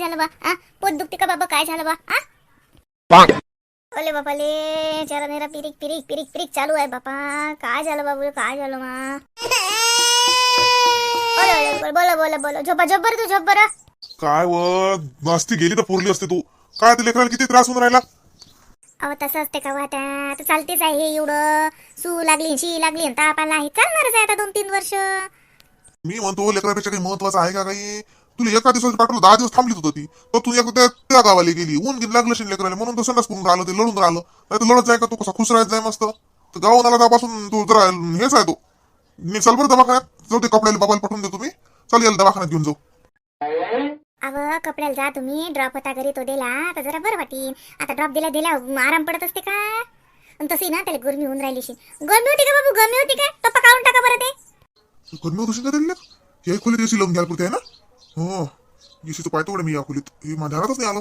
झालं बा? आ? पोट दुखते का बाबा? काय झालं बा? आ? ओले बापाले जरा मेरा पिरिक पिरिक पिरिक पिरिक चालू आहे बापा. काय झालं बाबू? काय झालं मा? बोल बोला बोला झोपा झोप बरं तू झोप बरं. काय व? मस्ती गेली तर पुरली असते तू. काय ते लेकराला किती त्रास होऊन राहिला? अहो तसं असते का वाटा तर चालतेच आहे हे एवढं. सू लागली शी लागली ताप आला आहे. चालणारच आहे आता दोन तीन वर्ष. मी म्हणतो लेकरापेक्षा काही महत्वाचं आहे का काही? तुला एका दिवसाचं पाठवलं दहा दिवस थांबलीच होती तर तू एक त्या त्या गावाला गेली ऊन गेली लागलं असेल लेकराला म्हणून तो संडास करून राहिलं ते लढून राहिलं. नाही तर लढत जाय का तू कसा खुश राहत जाय मस्त? तर गावून आला त्यापासून तू जरा हेच आहे तो. मी चल बरं दवाखान्यात जाऊ ते कपड्याला बाबाला पाठवून देतो मी. चल याला दवाखान्यात घेऊन जाऊ. अव कपड्याला जा तुम्ही ड्रॉप होता घरी तो दिला तर जरा बरं वाटीन आता ड्रॉप दिला दिला आराम पडत असते का? आणि तशी ना त्याला गरमी होऊन राहिली शी गरमी होती का बाबू गरमी होती का? पप्पा काढून टाका बरं ते. गरमी होत का दिले हे खोलीत एसी लावून घ्यायला पुरते आहे ना? हो. एसीचं पाहतो मी या खोलीत. हे माझ्या ध्यानातच नाही आलं.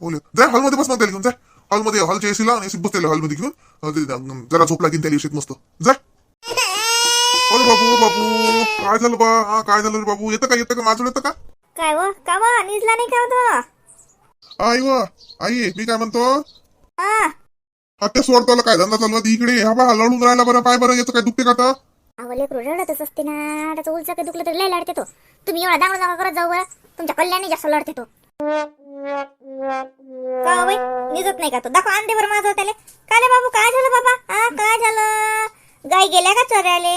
ओले. जाय हॉलमध्ये बस मग त्याला घेऊन जाय हॉलमध्ये हॉलच्या एसीला आणि एसी बस त्याला हॉलमध्ये घेऊन. अं, ते, अं, जरा झोप लागेल त्या एसीत मस्त. जाय. अरे बाबू बाबू काय झालं बा? हा काय झालं रे बाबू येतं का येतं का? माझं येतं का? काय व? का व? निजला नाही का होतो? आई व आई मी काय म्हणतो? आ. हत्या सोडताला काय धंदा चालू आहे? इकडे हा बा लढून राहिला बरं पाय बरं याचं काय दुखते का आता अहो लेकरू रडतच असते ना. त्याचं उलचं काही दुखलं तरी लय लढते तो. तुम्ही एवढा दांगडा दांगडा करत जाऊ बरं. तुमच्या कल्याणी जास्त लढते तो. का हो बाई? निजत नाही का तो? दाखव आणते बरं माझं त्याले. काय बाबू? काय झालं बाबा? हा काय झालं? गाय गेल्या का चरायले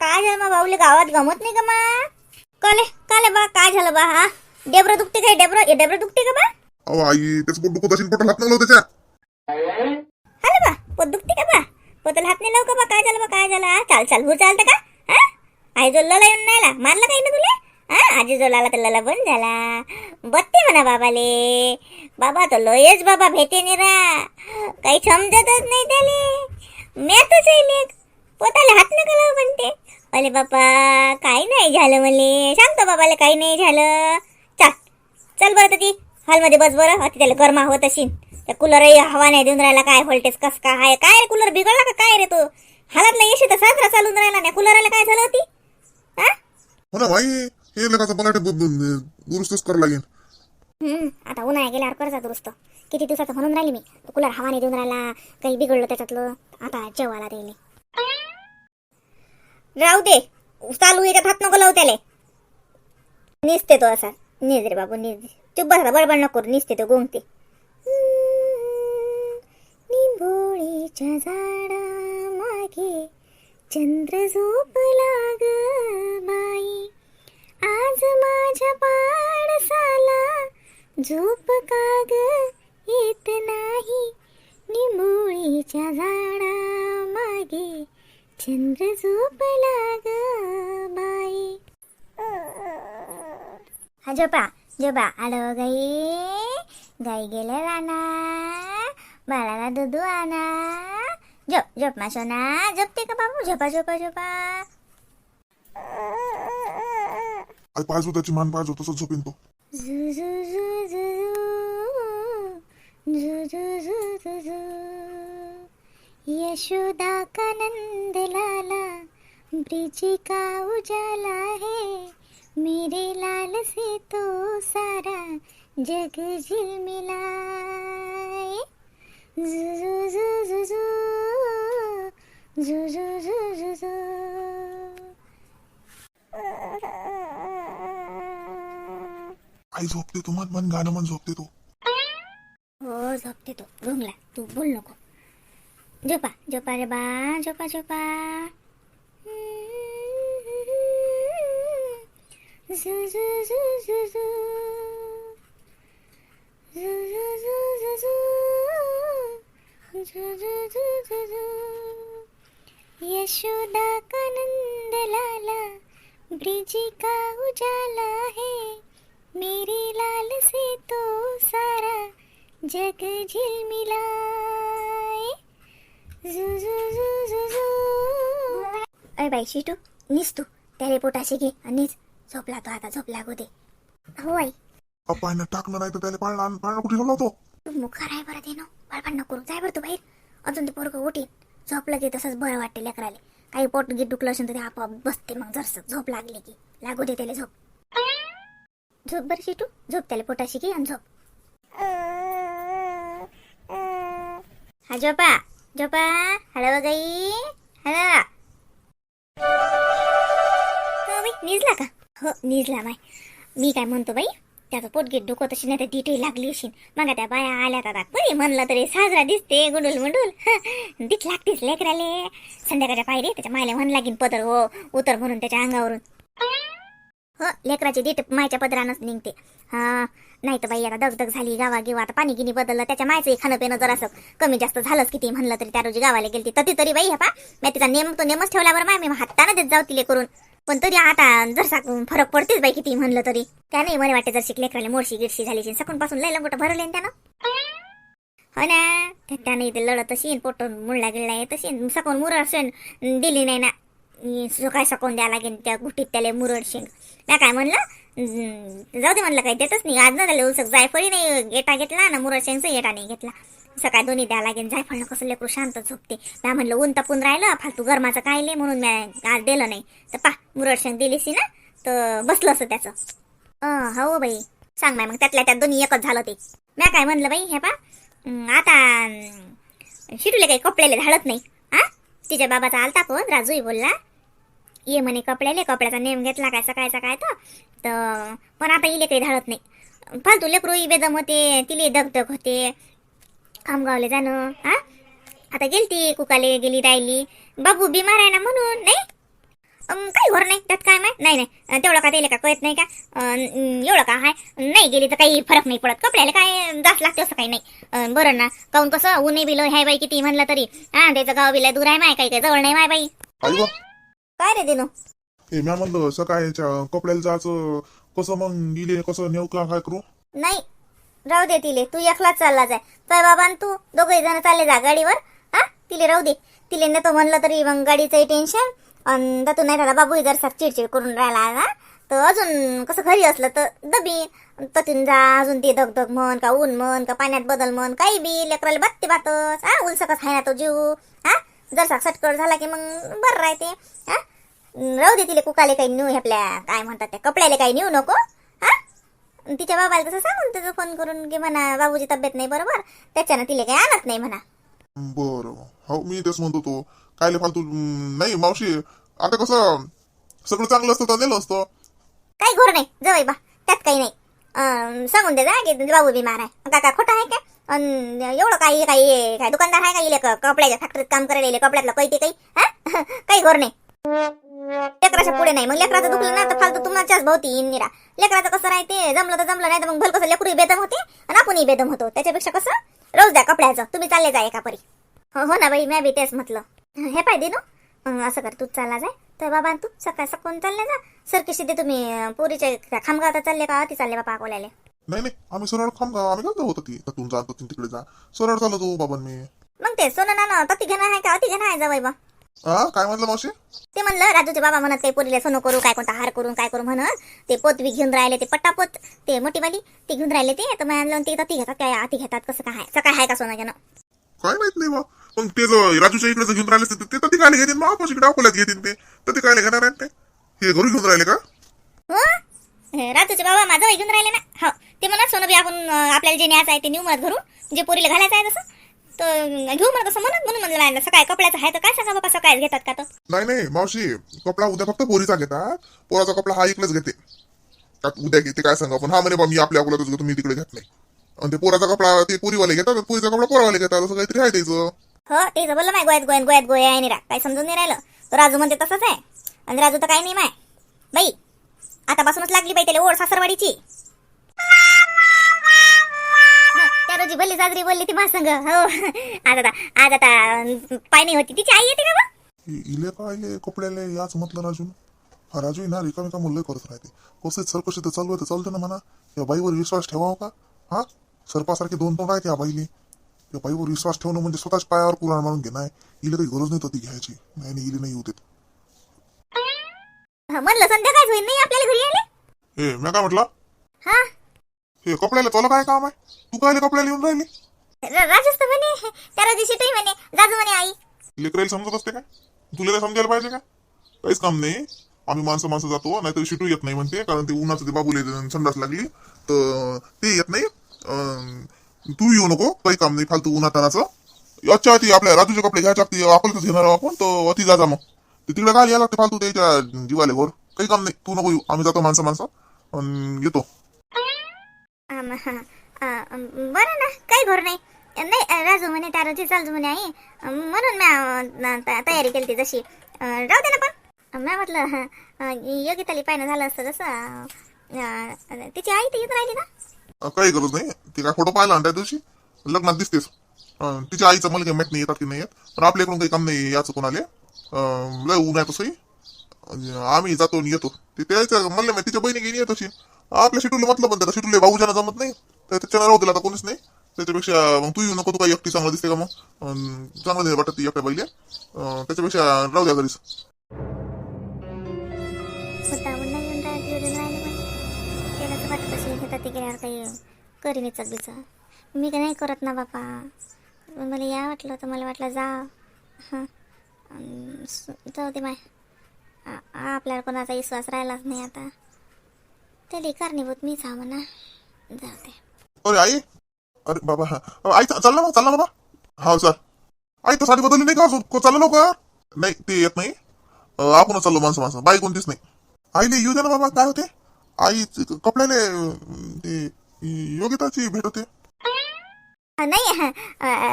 काय झालं मग भाऊले गावात गमत नाही का मा? काले काले बा काय झालं बा हा? डेबरं दुखते काय डेबरं? डेबरं दुखते का बा? अहो आई त्याचं पोट दुखत असेल पोटाला हात लागलो त्याच्या. हॅलो बा पोट दुखते का बा? पोटाला हात नाही लावू का बा चाल चाल भूर चालतं का? हा? आई जो लला येऊन नाही आला मारलं काही ना तुला? हा? आजी जो लाला तर लला बंद झाला. बत्ते म्हणा बाबाले. बाबा तो लोयच बाबा भेटे निरा काही समजतच नाही त्याले. मॅथच आहे पोताला हात नका लावू म्हणते? अरे बापा काही नाही झालं मले सांगतो बाबाला काही नाही झालं. चाल. चल बरं ती हॉलमध्ये बस बरं. अति त्याला गरमा होत असेल त्या कूलरही हवा नाही देऊन राहिला. काय व्होल्टेज कस काय आहे काय रे कूलर बिघडला का? काय रे तो? हालातला येशी तर साजरा चालून राहिला नाही. कूलरला काय झालं होती? हा? हो ना भाई हे लेखाचं मला दुरुस्तच करावं लागेल. हम्म, आता उन्हाळ्या गेल्यावर कर्जा दुरुस्त. किती दिवसाचं म्हणून राहिली मी. तो कूलर हवा नाही देऊन राहिला काही बिघडलं त्याच्यातलं. आता जेवायला देईल. राहू दे. चालू याच्यात हात नको लावू त्याले. निसते तो असा. निज रे बाबू निज चुप बसा बडबड नको करू. निसते तो गोंगते. निंबोळीच्या झाडा लागे चंद्र झोप लाग बाई. आज माझ्या पाडसाला झोप काग येत नाही. निमोळीच्या झाडा मागे चंद्र झोप लाग बाई. हा झोपा झोपा आलो गाई. गाई गेले राणा बाळाला दुधू आणा. झोप झोप मा सोना झोपते का बाबू झोपा झोपा झोपा आई पाहिजे त्याची मान पाहिजे तसंच झोपीन तो यशोदा का नंद लाला ब्रिजी का उजाला है मेरे लाल से तो सारा जग झिलमिला आई झोपते तो मन मन गाणं मन झोपते तो हो झोपते तो रुंगला तू बोल नको झोपा झोपा रे बा झोपा झोपा झु झु झु झु झु. यशोदा का नंद लाला ब्रिज का उजाला है मेरे लाल से तो सारा जग झिलमिलाए झु झु झु झु झु. बाई शिटू निस तू त्याला पोटाशी घे आणि झोपला तो आता झोप लागू दे. हो आई. अप्पा टाकणार नाही तर त्याला पाळणार पाळणार कुठे ठेवला होतो? तू मुखार आहे बरं देणं ना नको जाय बरं तू बाहेर. अजून ते पोरगं उठीन. झोपलं की तसंच बरं वाटते लेकराले. काही पोट गीत दुखलं असेल तर ते आपोआप बसते मग जरसं. झोप लागली की. लागू दे त्याला झोप. झोप बरं शिटू. झोप त्याला पोटाशी की आणि झोप. हा झोपा. झोपा. हळव गाई हळा. हो बाई निजला का? हो निजला बाय मी काय म्हणतो बाई? त्याचं पोटगीत डोकं तशी नाही तर डिटेल लागली अशी मग त्या बाया आल्या का कोणी म्हणलं तरी साजरा दिसते गुंडुल मुंडुल. दीट लागतेच लेकराले. संध्याकाळच्या पायरी त्याच्या मायला म्हण लागीन पदर हो उतर म्हणून त्याच्या अंगावरून. हो लेकराची डीट मायच्या पदरानंच निघते. हा नाही तर बाई आता दगदग झाली गावा गिवा आता पाणी गिनी बदललं त्याच्या मायचंही खाणं पिणं जर असं कमी जास्त झालंच किती म्हणलं तरी त्या रोजी गावाला गेलती. तरी तरी बाई हा पा मी तिचा नेम तो नेमच ठेवल्यावर माय मी हाताने देत जाऊ तिले करून. पण तरी आता जर फरक पडतेच बाई किती म्हणलं तरी. त्या नाही मला वाटते जर शिकले लेकराले मोडशी गिरशी झाली सकून पासून लय लंगोट भरले त्यानं. हो ना त्याने इथे लढत असेल पोट मुळला गिळला येत असेल सकून मुरळ शेण दिली नाही ना. काय सकून द्यावं लागेल त्या गुटीत त्याला मुरड शेंग मी काय म्हणलं? जाऊ दे म्हणलं काही देतच नाही. आज ना त्याला उसक जायफळी नाही गेटा घेतला ना मुरड शेंगचा गेटा नाही घेतला. सकाळी दोन्ही द्यावं लागेल जायफळलं कसं लेकरू शांत झोपते. मी म्हणलं ऊन तपून राहिलं फालतू गरमाचं काय नाही म्हणून मी आज दिलं नाही. तर पा मुरड शेंग दिलीसी ना तर बसलं असं त्याचं. हो बाई. सांग माय मग त्यातल्या त्यात दोन्ही एकच झालं ते. म्या काय म्हणलं बाई हे पा आता शिटूले काही कपड्याले धाडत नाही. हा तिच्या बाबाचा आलता पण राजूही बोलला ये म्हणे कपड्याले कपड्याचा नेम घेतला काय सकाळचा काय तर. पण आता इले काही धाडत नाही. फालतू लेकरू बेदम होते तिले दगदग होते. खामगावले जाणं हा? आता गेलती कुकाले गेली राहिली. बाबू बिमार आहे ना म्हणून नाही? काही घर नाही त्यात काय माय. नाही नाही. तेवढं का त्याला का कळत नाही का? एवढं का आहे नाही गेली तर काही फरक नाही पडत. कपड्याला काय जास्त लागते असं काही नाही. बरं ना. काऊन कसं? ऊनही बिलं हाय बाई किती म्हणलं तरी. हा त्याचं गाव बिला दूर आहे माय काही काही जवळ नाही माय बाई. काय रे दिनू? हे म्या म्हणलं सकाळच्या कपड्याला जायचं कसं मग गेले कसं नेऊ का काय करू? नाही राहू दे तिले तू एकलाच चालला जाय. तर बाबा आणि तू दोघही जण चालले जा गाडीवर. हा तिले राहू दे. तिले नेतो म्हणलं तरी मग गाडीचंही टेन्शन आणि तू नाही दादा बाबू जर सार चिडचिड करून राहिला ना तर अजून कसं घरी असलं तर दबी. ततून जा अजून ते दगदग म्हण का ऊन म्हण का पाण्यात बदल म्हण काही बी लेकराला बत्ती बातच. हा सकस आहे ना तो जीव. हा जर सा सटकट झाला की मग बरं राहते. हा? राहू दे तिले कुकाले काही नेऊ आपल्या काय म्हणतात त्या कपड्याला काही नेऊ नको. हा? तिच्या बाबाला तसं सांगून त्याचं फोन करून की म्हणा बाबूची तब्येत नाही बरोबर त्याच्यानं तिला काही आणत नाही म्हणा. बरं. हो मी तेच म्हणतो तो कायले फालतू नाही मावशी आता कसं सगळं चांगलं असतं तर नेलं असतं. काही घोर नाही जवळ बा त्यात काही नाही. सांगून दे जा की बाबू बिमार आहे. का का खोटं आहे का? अन एवढं काही काही काय दुकानदार आहे का इले कपड्याच्या फॅक्टरीत काम करायला कपड्यातलं काही ते काही? हा? काही घोर नाही. लेकराच्या पुढे नाही. मग लेकराचं दुखलं ना तर फालतू तुम्हाच्याच भोवती निरा. लेकराचं कसं राहते? जमलं तर जमलं नाही तर मग भल कसं लेकरू बेदम होते आणि आपणही बेदम होतो. त्याच्यापेक्षा कसं? रोज द्या कपड्याचं. तुम्ही चालले जा एका परी. हो हो ना बाई मी बी तेच म्हटलं. हे पाय दे असं कर तूच चालला जाय तर बाबा तू सकाळ सकाळून चालले जा. सरकी ते तुम्ही अं, पोरीच्या खामगावता चालले का? ती चालले बापा अकोल्याला. नाही नाही. आम्ही सरळ खाम आम्ही घालतो होतं ती. तून जा तून तिकडे जा. सरळ चाललो तू बाबा मी मग ते सोनं नानं तती घेणं आहे का? घेणं आहे जवळ बा. हा काय म्हणलं मावशी? ते म्हणलं राजूचे बाबा म्हणत काही पोरीला सोनं करू काय कोणता हार करून काय करू म्हणत. ते पोतवी घेऊन राहिले ते पट्टापोत ते मोठीवाली ते घेऊन राहिले ते. तर म्हणलं ते तती घेतात काय अति घेतात कसं काय? सकाळ आहे का सोनं घेणं? काय माहीत नाही बा. पण ते जो राजूच्या इकडे घेऊन राहिले ते- ते तर ती काय घेतील मग आपण इकडे अकोल्यात घेतील ते. तर ते काय घेणार आहेत ते? हे घरी घेऊन राहिले का? हो हे? राजूचे बाबा माझं घेऊन राहिले ना. हो ते म्हणत सोनं बी आपण आपल्याला जे न्यायचं आहे ते नेऊ म्हणत घरून. जे पोरीला घालायचं आहे तसं. तर घेऊ म्हणत असं म्हणत म्हणून म्हणलं राहिलं सकाळी कपड्याचं आहे तर काय सांगा बाबा सकाळी घेतात का तर नाही नाही मावशी कपडा उद्या फक्त पोरीचा घेतात पोराचा कपडा हा इकडेच घेते. का उद्या घेते काय सांगा पण हा म्हणे बा मी आपल्या अकोल्यातच घेतो मी तिकडे घेत नाही. आणि ते पोराचा कपडा ते पोरीवाले घेतात पोरीचा कपडा पोरावाले घेतात असं काहीतरी आहे त्याचं. हो ते बोललं माय गोयात गोयात गोयात गोया आहे निरा काही समजून नाही राहिलं. राजू म्हणते तसंच आहे. आणि राजू तर काही नाही माय. बाई आतापासूनच लागली बाई त्याला ओढ सासरवाडीची. हं, त्या रोजी भल्ली साजरी बोलली ती माझ्या संग. हो. आज आता आज आता पाय नाही होती. तिची आई येते का इले काय कपड्याले याच म्हटलं राजू. हा राजू ना रिकामी काम लय करत राहते. कसं सर कशी तर चालू आहे तर चालते ना म्हणा. या बाईवर विश्वास ठेवावा का? हा? सरपासारखे दोन तोंड आहेत या बाईले. या बाईवर विश्वास ठेवणं म्हणजे स्वतःच पायावर कुराण मारून घेणार इले काही गरज नाही तर ती घ्यायची. नाही नाही इले नाही होते. हं, म्हणलं संध्याकाळच होईल नाही आपल्याला घरी आले ए मी काय म्हटलं. हा? हे कपड्याला तुला काय काम आहे? तू काय कपड्याला येऊन राहिली? र- राजूच तर म्हणे त्या रोजी शिटूही म्हणे राजू म्हणे आई. लेकरायला समजत असते काय? तुला काय समजायला पाहिजे का काहीच काम नाही. आम्ही माणसं माणसं जातो नाहीतर शिटू येत नाही म्हणते कारण ते उन्हाचं ते बाबूले संडास लागली तर ते येत नाही. अं, तू येऊ नको काही काम नाही फालतू उन्हातानाचं. अच्छा ती आपल्या राजूचे कपडे घ्यायचे लागते आपल्याच घेणार आहोत आपण तर अति जा जा मग. ते तिकडे काय यायला लागते फालतू त्याच्या जीवाले घोर काही काम नाही. तू नको येऊ. आम्ही जातो माणसं माणसं. अन् येतो. आम, हा, अम, बरं ना. काही घोर नाही. नाही राजू म्हणे त्या रोजी चालजू म्हणे आई. अम, म्हणून मी तयारी केली ती जशी अ, राहू दे ना पण. मी म्हटलं हा, अ, योगिताली पाहिजे झालं असतं जसं. अ, तिची आई तर येत राहिली ना? अं, काही गरज नाही. ती काय फोटो पाहिला ना त्या दिवशी? लग्नात दिसतेस अं, तिच्या आईचं मला काही माहीत नाही येतात की नाही येत? पण आपल्याकडून काही काम नाही याचं कोणाले. अं, लय ऊन आहे. तसंही अं, आम्ही जातो आणि येतो. ते त्याच्या म्हणलं मी तिच्या बहिणी गेली तशी आपल्या शिटूला म्हटलं पण त्याला शिटूले भाऊजाना जमत नाही तर त्याच्या राहू दिला आता कोणीच नाही. त्याच्यापेक्षा मग तू येऊ नको तू काही एकटी चांगलं दिसते का मग? अं, चांगलं नाही वाटत ती एकट्या बैले अं, त्याच्यापेक्षा राहू द्या घरीच. स्वतःहून नाही येऊन राहिली येऊन राहिले पण त्याला तर वाटत असेल ते गेल्यावर काही करीन चगलीच मी काय नाही करत ना बापा? मला या वाटलं तर मला वाटलं जा. हां. जाऊ दे माय आपल्याला कोणाचा विश्वास राहिलाच नाही आता. त्याला कारणीभूत मीच हा म्हणा. जाऊ दे. अरे आई! अरे बाबा हा. अ, आई चा- चालला मग चालला बाबा. हा सर आई तर साडी बदलली नाही का अजून? को- चाललं लवकर? नाही ते येत नाही. अ, आपणच चाललो माणसं माणसं. बाई कोणतीच नाही. आईले येऊ दे ना बाबा काय होते? आई च- कपड्याले अं, ते योगिताची भेट होते. नाही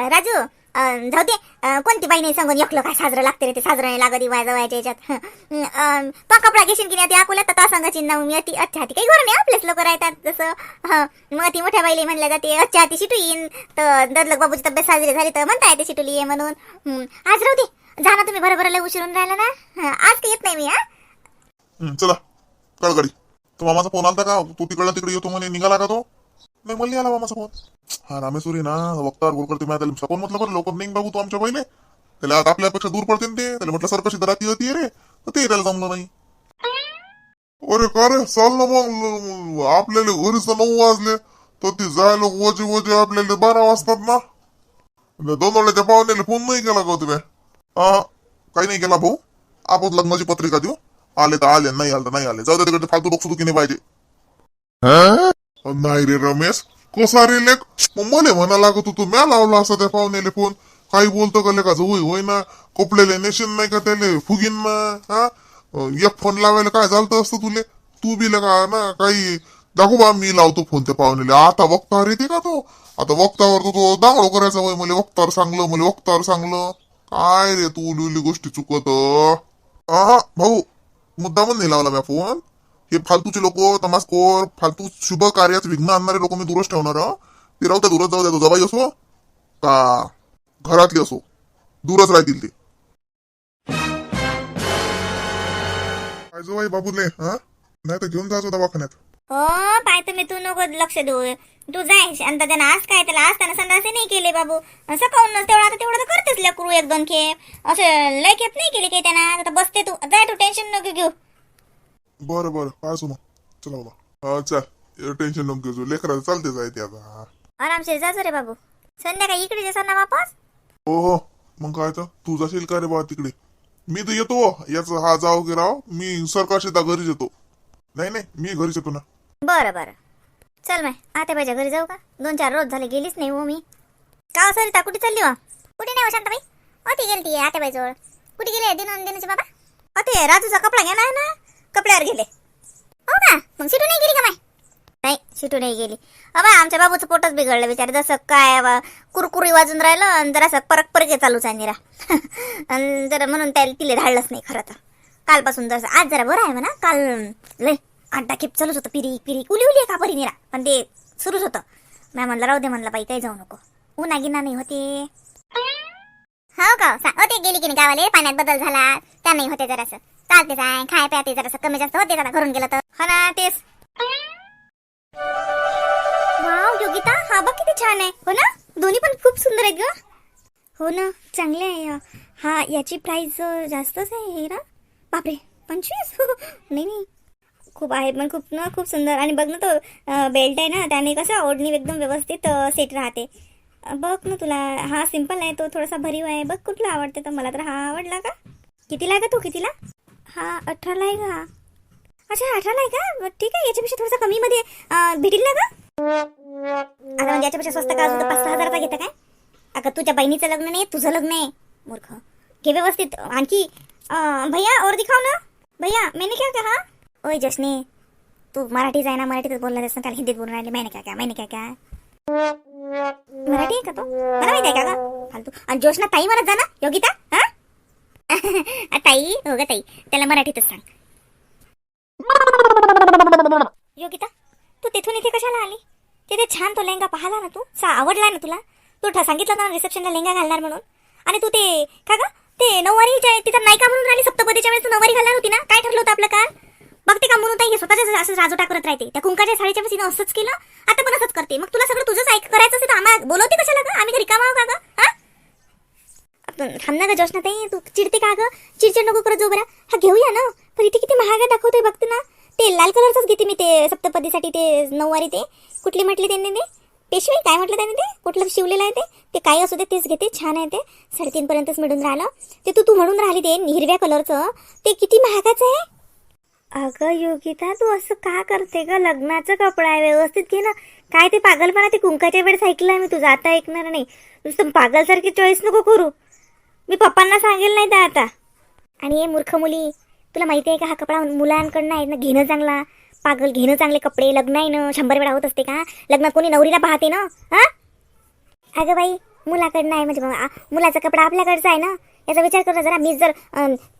राजू जाऊ दे. कोणती बाई नाही सांगून एकलं काय साजरं लागते रे ते साजरं नाही लागत वाजा व्हायच्या याच्यात. तो कपडा घेशील की नाही ते अकोल्यात तर तो सांगायची ना मी अति अच्छा ती काही घर नाही आपलेच लोक राहतात जसं. मग ती मोठ्या बाईला म्हणल्या जाते अच्छा ती शिटू येईन. तर ददलक बाबूची तब्येत साजरी झाली तर म्हणता येते शिटूली ये म्हणून. आज राहू दे. जा ना तुम्ही बरोबर उशिरून राहिला ना. आज काही येत नाही मी हा. चला. कळ गाडी तो मामाचा फोन आलता का? तू तिकडला तिकडे येतो म्हणे. निघाला का तो? नाही मला आला मामा सोबत हा रामेश्वरी ना वक्तावर बोल करते त्याला सपोन म्हटलं बरं लोक नाही बघू तू आमच्या पहिले. त्याला आता आपल्यापेक्षा दूर पडते ना ते. त्याला म्हटलं सर कशी राती होती रे? तर ते त्याला जमलं नाही. अरे का रे? चाल ना मग आपल्याला घरीच नऊ वाजले. तर ती जायला वजे वजे आपल्याला बारा वाजतात ना. दोन वेळेच्या पाहुण्याला फोन नाही केला का हो तुम्ही? हा काही नाही केला भाऊ. आपण लग्नाची पत्रिका देऊ. आले तर आले नाही आले तर नाही आले. जाऊ दे तिकडे फालतू डोकं नाही पाहिजे. नाही रे रमेश. कसा रे लेख मले मला म्हणा लागत होतो म्या लावला असा त्या पाहुण्याले फोन काही बोलतो का लेखाचं होय होय ना. कोपलेले नेशन नाही का त्याले? फुगीन ना. हा? एक फोन लावायला काय झालं असतं तुले? तू बी का ना काही दाखव बा मी लावतो फोन त्या पाहुण्याला. आता वक्तावर येते का तो? आता वक्तावर तो तो दांगडो करायचा होय मला वक्तावर सांगलं मला वक्तावर सांगलं. काय रे तू लिहिली गोष्टी चुकत हा भाऊ मुद्दामच नाही लावला मी फोन हे फालतूचे लोक तमासखोर फालतू शुभ कार्यात विघ्न आणणारे लोक मी दूरच ठेवणार ते राहू त्या दूरच जाऊ द्या जबाई असो. का? घरातली असो. दूरच राहतील ते. काय बाबूले हा? नाही तर घेऊन जायचो दवाखान्यात. हो पाय मी तू नको लक्ष देऊ. तू जाय शांत त्यानं आज काय त्याला आज त्यानं संडासे नाही केले बाबू. असं सकाळूनच तेवढं आता तेवढं तर करतेच लेकरू एक दोन खेप. असं लय खेप नाही केले काही त्यानं आता बसते तू. जाय तू टेन्शन नको घेऊ. बरं बरं. पाहतो मग चला बाबा. हा चल. टेन्शन नको घेऊ. लेकराचं चालते जायते आता. आरामशीर जायचं रे बाबू. संध्याकाळी इकडे जासा ना वापस? हो हो. मग काय तर? तू जाशील का रे बा तिकडे? मी तर येतो याच हा जाव की राव. मी सरकारशी दा घरीच येतो. नाही नाही. मी घरीच येतो ना. बरं बरं. चल माय आत्याबाईच्या घरी जाऊ का? दोन चार रोज झाले गेलीच नाही हो मी. का हो सरिता? कुठे चालली वा कुठे नाही हो शांताबाई? अति गेली ती आत्याबाईजवळ कुठे गेले दिन दिनाचे बाबा? अते राजूचा कपडा घेणार आहे ना? कपड्यावर गेले. हो का मग सिटू नाही गेली का माय नाही सिटू नाही गेली. अबा आमच्या बाबूचं पोटच बिघडलं बिचारे. जसं काय कुरकुरी वाजून राहिलं आणि जरासं परक परके चालूच आहे निरा. आणि जरा म्हणून त्याला तिले धाडलंच नाही खरं तर. कालपासून जसं आज जरा बरं आहे म्हणा. काल लय आड्डा खेप चालूच होतं पिरी पिरी. उली उली का परी निरा? पण ते सुरूच होतं. मॅ म्हणलं राहू दे म्हणलं बाई काही जाऊ नको. उन्हा गिना नाही होते. हो का? होते गेली की नाही गावाले? पाण्यात बदल झाला. त्या नाही होते जरासं. चालते जाय. खाय प्याते जरा कमी जास्त होते जरा घरून गेलं तर. हो ना तेच. वाव योगिता हा बघ किती छान आहे. हो ना? दोन्ही पण खूप सुंदर आहेत ग. हो ना चांगले आहे. हा याची प्राइस जास्तच आहे हे ना. बापरे पंचवीस? नाही नाही. खूप आहे पण खूप ना खूप सुंदर. आणि बघ ना तो बेल्ट आहे ना त्याने कसं ओढणी एकदम व्यवस्थित सेट राहते. बघ ना तुला हा सिंपल आहे तो थोडासा भरीव आहे. बघ कुठला आवडते तर मला तर हा आवडला का? कितीला का तो? कितीला? हा अठराला आहे का? अच्छा अठराला आहे का ठीक आहे याच्यापेक्षा थोडासा कमीमध्ये मध्ये भेटेल ना का आता म्हणजे याच्यापेक्षा स्वस्त का अजून पाच सहा हजाराचा घेता काय? अगं तुझ्या बहिणीचं लग्न नाही तुझं लग्न आहे मूर्ख. घे व्यवस्थित. आणखी भैया और दिखाव ना. भैया मैंने क्या कहा ओय जशने. तू मराठीच आहे ना मराठीतच बोलला त्याचं काल हिंदीत बोलून राहिले मैंने क्या क्या मैंने क्या क्या. मराठी आहे का तो? मला माहिती आहे का फालतू. आणि जोशना ताई म्हणत जा ना योगिता हा? ताई हो ग ताई. त्याला मराठीतच सांग. योगिता तू तिथून इथे कशाला आली? तिथे छान तो लेहंगा पाहिला ना तू? सा आवडला ना तुला? तू सांगितलं ना रिसेप्शनला लेंगा घालणार म्हणून. आणि तू ते का ग? ते नऊवारी तिथं नायिका म्हणून राहिली सप्तपदीच्या वेळेस तू नऊवारी घालणार होती ना? काय ठरलं होतं आपलं काय बघते का म्हणून ताई स्वतःच असं राजोटा करत राहते. त्या कुंकाच्या साडीच्या वेळेस तिनं असंच केलं आता पण असंच करते. मग तुला सगळं तुझंच ऐक करायचं असेल तर आम्हाला बोलवते कशाला का आम्ही घरी कामाव का गा? हा? थांब ना ग जोशना ताई तू चिडते का ग? चिडचिड नको करत जो बरा हा घेऊया ना. पण इथे किती महाग दाखवतोय बघते ना. ते लाल कलरचंच घेते मी ते सप्तपदीसाठी ते नऊवारी ते. कुठली म्हटली त्यांनी ते? पेशवे? काय म्हटलं त्यांनी ते? कुठलं शिवलेलं आहे ते? ते असू दे तेच घेते. छान आहे ते. साडेतीन पर्यंतच मिळून राहिलं. ते तू तू म्हणून राहिली ते हिरव्या कलरचं. ते किती महागाचं आहे. अगं योगिता तू असं का करते ग? लग्नाचा कपडा आहे व्यवस्थित घे ना. काय ते पागलपणा ते कुंकाच्या वेळेस ऐकलं मी तुझं. आता ऐकणार नाही. नुसतं पागलसारखी चॉईस नको करू. मी पप्पांना सांगेल नाही तर आता. आणि हे मूर्ख मुली तुला माहिती आहे का हा कपडा मुलांकडनं आहे ना घेणं चांगला पागल घेणं चांगले कपडे लग्न आहे ना शंभर वेळा होत असते का? लग्नात कोणी नवरीला पाहते ना? हा? अगं बाई मुलाकडनं आहे म्हणजे मुलाचा कपडा आपल्याकडचा आहे ना? याचा विचार करा जरा मी जर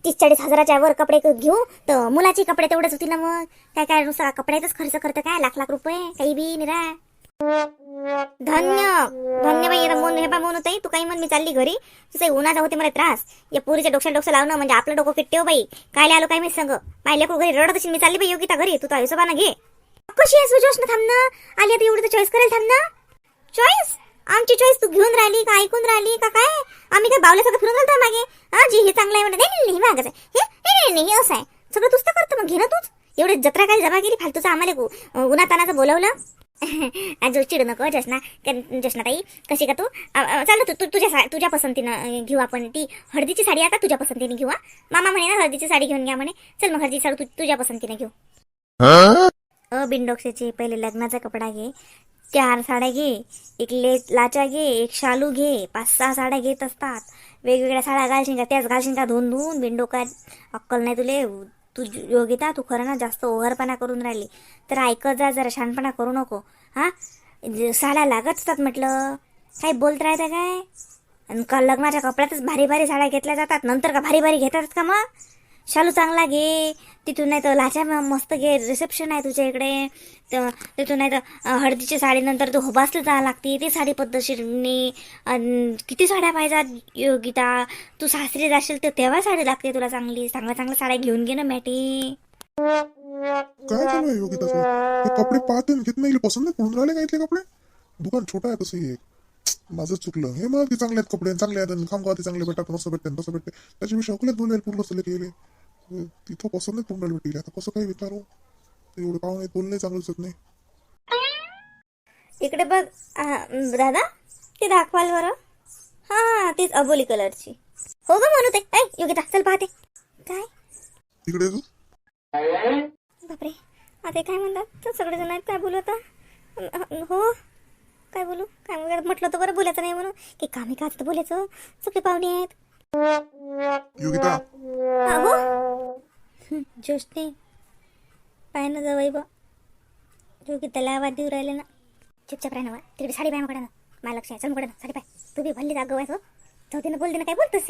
तीस चाळीस हजाराच्या वर कपडे घेऊ तर मुलाचे कपडे तेवढंच होतील ना मग? काय काय नुसतं कपड्याचाच खर्च करतं काय? लाख लाख रुपये काही बी निरा धन्य धन्य बाई आता मोन हे बा मोन ताई तू काही म्हण मी चालली घरी. तुझं उन्हाचा होते मला त्रास. या पुरीच्या डोक्याला डोकं लावणं म्हणजे आपलं डोकं किट्टे हो बाई. काय आलो काय मी सांग. माझ्या लेकरू घरी रडत असेल मी चालली बाई योगिता घरी. तू तर हिशोबानं घे. कशी आहे सुजोश ना थांब आली आता एवढी तर चॉईस करेल थांब ना. चॉईस आमची चॉईस तू घेऊन राहिली का ऐकून राहिली का काय? आम्ही काय बावल्या सगळं फिरून घालतो मागे? हा जी हे चांगलं आहे म्हणत नाही नाही, मागच आहे. हे नाही, नाही हे असं आहे. सगळं तूच तर करतो मग. घे ना तूच. एवढे जत्रा काय जमा केली फालतूचं आम्हाला गु- तानाचं बोलवलं? आज चिडू नको जसना जसना ताई कशी का तू? चाल तू तू- तुझ्या तुझ्या पसंतीनं घेऊ आपण ती हळदीची साडी आता तुझ्या पसंतीने घेऊ मामा म्हणे ना हळदीची साडी घेऊन घ्या म्हणे. चल मग हळदीची साडी तू तुझ्या पसंतीने घेऊ. अ बिनडोक्सेचे पहिले लग्नाचा कपडा घे चार साड्या घे एक ले लाचा घे एक शालू घे पाच सहा साड्या घेत असतात. वेगवेगळ्या साड्या घालशील का त्याच घालशील का धुवून धुवून बिनडोका अक्कल नाही तुले तू योगिता तू खरं ना जास्त ओव्हरपणा करून राहिली. तर ऐकत जा जरा शहाणपणा करू नको. हा? साड्या लागत असतात म्हटलं. काय बोलत राहतं काय? आणि का लग्नाच्या कपड्यातच भारी भारी साड्या घेतल्या जातात? नंतर का भारी भारी घेतात का मग? शालू चांगला घे. तिथून नाही तर लाचा मस्त घे. रिसेप्शन आहे तुझ्या इकडे. तर तिथून नाही तर हळदीच्या साडीनंतर तू हुबासला जावं लागते. ते साडी पद्धतशीरनी किती साड्या पाहिजेत योगिता? तू सासरी जाशील तर तेव्हा साडी लागते तुला चांगली. चांगल्या चांगल्या साड्या घेऊन घे ना मॅटी. काय चालू आहे योगिता कपडे पाहते घेत नाही पसंत नाही. कोण राहिले का कपडे? दुकान छोटं आहे तसं हे माझं चुकलं. हे मग चांगले आहेत कपडे चांगले आहेत. खामगाव ते चांगले भेटतात मस्त भेटते तसं भेटते. त्याच्याविषयी अकोल्यात बोलायला पूर्ण असले केले. तिथं पसंत नाही पडून भेटले? आता कसं काय विचारू? एवढे पाहून बोलणे चांगलं दिसत नाही. इकडे बघ दादा ते दाखवाल बरं. हां हां तीच अबोली कलरची. हो ग म्हणू ते. ऐ योगिता चल पाहते. काय? तिकडे तू. बापरे. आता काय म्हणतात? तर सगळेजण आहेत काय बोलू आता? अं, हो? काय बोलू? काय? म्हटलं तर बरं बोलायचं नाही म्हणून. की कामी का तर बोलायचं. सगळे पाहुणे आहेत. योगिता. अहो. जोशने पाय ना जवळ बा. योगिताला आवाज देऊ राहिले ना. चुपचाप राह ना तिकडे साडी पाय मकडे ना. मला लक्ष आहे. चल मकडे ना. साडी पाय. तू बी भल्ली जागो आहेस हो. चौथीनं बोलते ना काय बोलतोस